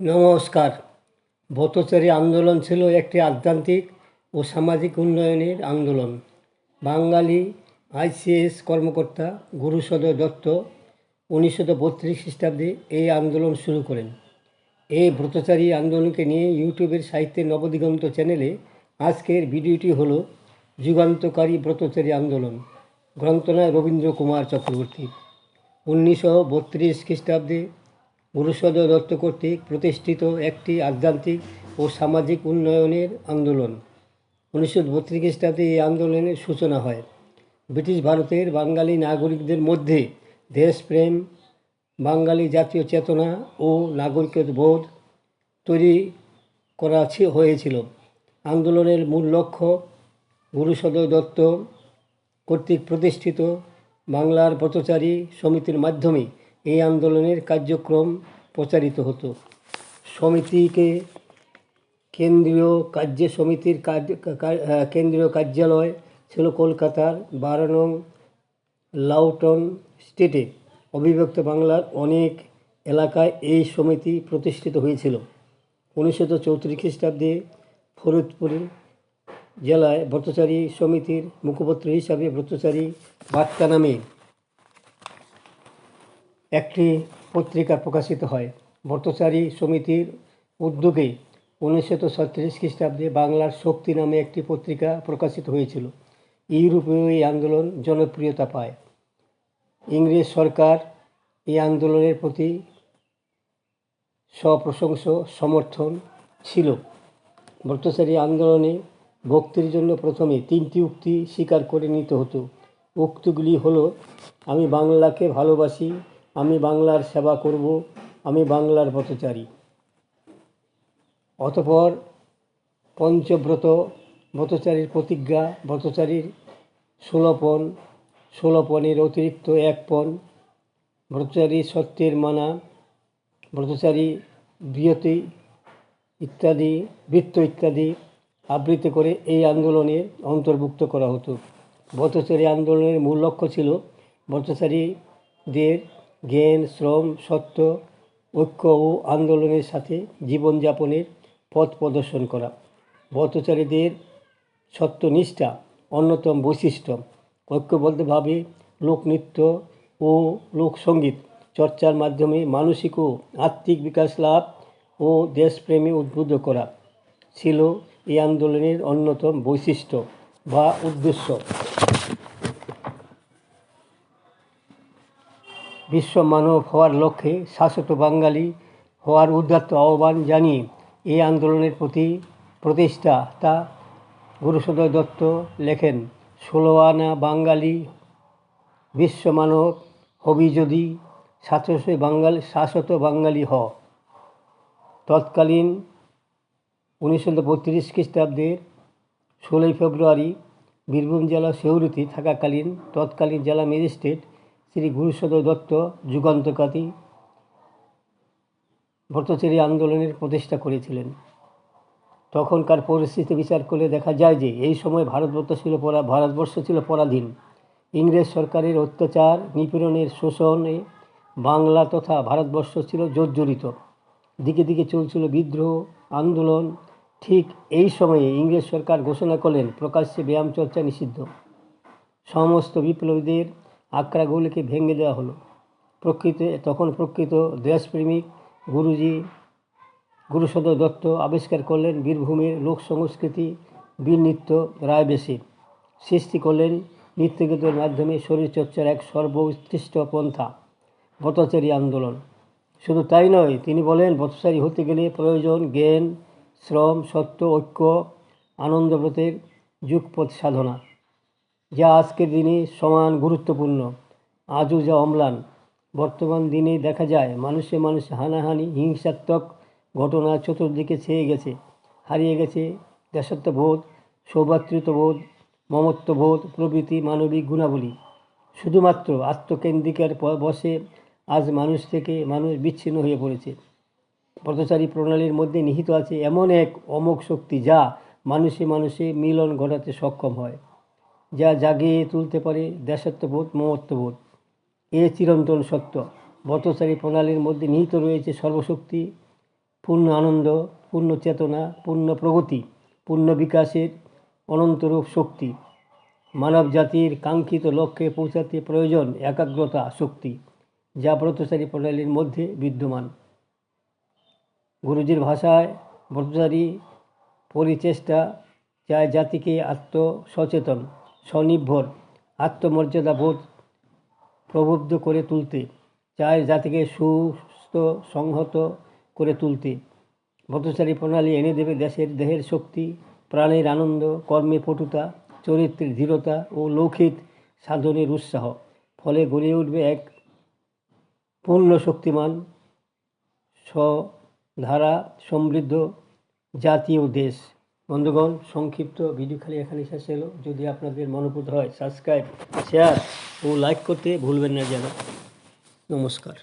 নমস্কার। ব্রতচারী আন্দোলন ছিল একটি আধ্যাত্মিক ও সামাজিক উন্নয়নের আন্দোলন। বাঙালি আইসিএস কর্মকর্তা গুরুসদয় দত্ত উনিশশো বত্রিশ খ্রিস্টাব্দে এই আন্দোলন শুরু করেন। এই ব্রতচারী আন্দোলনকে নিয়ে ইউটিউবের সাহিত্যের নবদিগন্ত চ্যানেলে আজকের ভিডিওটি হল যুগান্তকারী ব্রতচারী আন্দোলন। গ্রন্থনায় রবীন্দ্র কুমার চক্রবর্তী। উনিশশো বত্রিশ খ্রিস্টাব্দে গুরুসদয় দত্ত কর্তৃক প্রতিষ্ঠিত একটি আধ্যাত্মিক ও সামাজিক উন্নয়নের আন্দোলন। উনিশশো বত্রিশ খ্রিস্টাব্দে এই আন্দোলনের সূচনা হয়। ব্রিটিশ ভারতের বাঙালি নাগরিকদের মধ্যে দেশপ্রেম, বাঙালি জাতীয় চেতনা ও নাগরিকের বোধ তৈরি করা হয়েছিল। আন্দোলনের মূল লক্ষ্য গুরুসদয় দত্ত কর্তৃক প্রতিষ্ঠিত বাংলার পথচারী সমিতির মাধ্যমে এই আন্দোলনের কার্যক্রম প্রচারিত হতো। সমিতিকে কেন্দ্রীয় কার্য, সমিতির কেন্দ্রীয় কার্যালয় ছিল কলকাতার বারো নং লাউটন স্টেটে। অবিভক্ত বাংলার অনেক এলাকায় এই সমিতি প্রতিষ্ঠিত হয়েছিল। উনিশশো চৌত্রিশ খ্রিস্টাব্দে ফরিদপুর জেলায় ব্রতচারী সমিতির মুখপত্র হিসাবে ব্রতচারী বার্তা নামে একটি পত্রিকা প্রকাশিত হয়। ব্রতচারী সমিতির উদ্যোগে উনিশশো ছত্রিশ খ্রিস্টাব্দে বাংলার শক্তি নামে একটি পত্রিকা প্রকাশিত হয়েছিল। ইউরোপীয় এই আন্দোলন জনপ্রিয়তা পায়। ইংরেজ সরকার এই আন্দোলনের প্রতি সপ্রশংস, সমর্থন ছিল। ব্রতচারী আন্দোলনে ভক্তির জন্য প্রথমে তিনটি উক্তি স্বীকার করে নিতে হতো। উক্তিগুলি হলো, আমি বাংলাকে ভালোবাসি আমি বাংলার সেবা করব, আমি বাংলার ব্রতচারী অতপর পঞ্চব্রত ব্রতচারীর প্রতিজ্ঞা ব্রতচারীর ষোলপণ ষোলপণের অতিরিক্ত এক পণ ব্রতচারী সত্যের মানা, ব্রতচারী বিয়তি ইত্যাদি, বৃত্ত ইত্যাদি আবৃত্তি করে এই আন্দোলনে অন্তর্ভুক্ত করা হতো। ব্রতচারী আন্দোলনের মূল লক্ষ্য ছিল ব্রতচারীদের জ্ঞান, শ্রম, সত্য, ঐক্য ও আন্দোলনের সাথে জীবনযাপনের পথ প্রদর্শন করা। ব্রতচারীদের সত্যনিষ্ঠা অন্যতম বৈশিষ্ট্য। ঐক্যবদ্ধভাবে লোকনৃত্য ও লোকসঙ্গীত চর্চার মাধ্যমে মানসিক ও আত্মিক বিকাশ লাভ ও দেশপ্রেমে উদ্বুদ্ধ করা ছিল এই আন্দোলনের অন্যতম বৈশিষ্ট্য বা উদ্দেশ্য। বিশ্ব মানব হওয়ার লক্ষ্যে শাশ্বত বাঙালি হওয়ার উদাত্ত আহ্বান জানিয়ে এই আন্দোলনের প্রতি প্রতিষ্ঠা তা গুরুসদয় দত্ত লেখেন। ষোলো আনা বাঙালি বিশ্ব মানব হবি যদি সাতশো বাঙালি শাশ্বত বাঙালি হ। তৎকালীন উনিশশো বত্রিশ খ্রিস্টাব্দের ষোলোই ফেব্রুয়ারি বীরভূম জেলা শহরীতে থাকাকালীন তৎকালীন জেলা ম্যাজিস্ট্রেট শ্রী গুরুসদয় দত্ত যুগান্তকারী ভট্টাচারী আন্দোলনের প্রতিষ্ঠা করেছিলেন। তখনকার পরিস্থিতি বিচার করলে দেখা যায় যে এই সময় ভারতবর্ষ ছিল পরা, ভারতবর্ষ ছিল পরাধীন। ইংরেজ সরকারের অত্যাচার, নিপীড়নের শোষণে বাংলা তথা ভারতবর্ষ ছিল জর্জরিত। দিকে দিকে চলছিল বিদ্রোহ, আন্দোলন। ঠিক এই সময়ে ইংরেজ সরকার ঘোষণা করলেন, প্রকাশ্যে ব্যায়াম চর্চা নিষিদ্ধ। সমস্ত বিপ্লবীদের আঁকড়াগুলিকে ভেঙে দেওয়া হলো। প্রকৃত, তখন প্রকৃত দেশপ্রেমিক গুরুজি গুরুসদয় দত্ত আবিষ্কার করলেন বীরভূমের লোক সংস্কৃতি বীর নৃত্য, রায়বেশী। সৃষ্টি করলেন নৃত্যগীতের মাধ্যমে শরীরচর্চার এক সর্বোৎকৃষ্ট পন্থা ব্রতচারী আন্দোলন। শুধু তাই নয়, তিনি বলেন ব্রতচারী হতে গেলে প্রয়োজন জ্ঞান, শ্রম, সত্য, ঐক্য আনন্দব্রতের যুগপথ সাধনা। যা আজকের দিনে সমান গুরুত্বপূর্ণ। আজও যা অম্লান, বর্তমান দিনে দেখা যায় মানুষে মানুষে হানাহানি, হিংসাত্মক ঘটনা চতুর্দিকে ছেয়ে গেছে, হারিয়ে গেছে দেশত্ববোধ সৌভাতৃত্ববোধ, মমত্ববোধ, প্রভৃতি মানবিক গুণাবলী। শুধুমাত্র আত্মকেন্দ্রিকের বসে আজ মানুষ থেকে মানুষ বিচ্ছিন্ন হয়ে পড়েছে। পথচারী প্রণালীর মধ্যে নিহিত আছে এমন এক অমোঘ শক্তি যা মানুষে মানুষে মিলন ঘটাতে সক্ষম হয়। যা জাগিয়ে তুলতে পারে দেশত্ববোধ মমত্ববোধ। এ চিরন্তন সত্য। পথচারী প্রণালীর মধ্যে নিহিত রয়েছে সর্বশক্তি, পূর্ণ আনন্দ, পূর্ণ চেতনা, পূর্ণ প্রগতি, পূর্ণ বিকাশের অনন্তরূপ শক্তি। মানব জাতির কাঙ্ক্ষিত লক্ষ্যে পৌঁছাতে প্রয়োজন একাগ্রতা, শক্তি, যা ব্রতচারী প্রণালীর মধ্যে বিদ্যমান। গুরুজির ভাষায় ব্রতচারী পরিচেষ্টা চায় জাতিকে আত্মসচেতন স্বনির্ভর, আত্মমর্যাদা বোধ প্রবুদ্ধ করে তুলতে, চায় জাতিকে সুস্থ, সংহত করে তুলতে। ব্রতচারী প্রণালী এনে দেবে দেশের দেহের শক্তি, প্রাণের আনন্দ, কর্মে পটুতা, চরিত্রের দৃঢ়তা ও লৌকিক সাধনের উৎসাহ। ফলে গড়ে উঠবে এক পূর্ণ শক্তিমান, স্বধারা সমৃদ্ধ জাতীয় দেশ। বন্ধুগণ, সংক্ষিপ্ত ভিডিও খালি এখানে শেষ এলো যদি আপনাদের মনোপুত হয় সাবস্ক্রাইব শেয়ার ও লাইক করতে ভুলবেন না যেন। নমস্কার।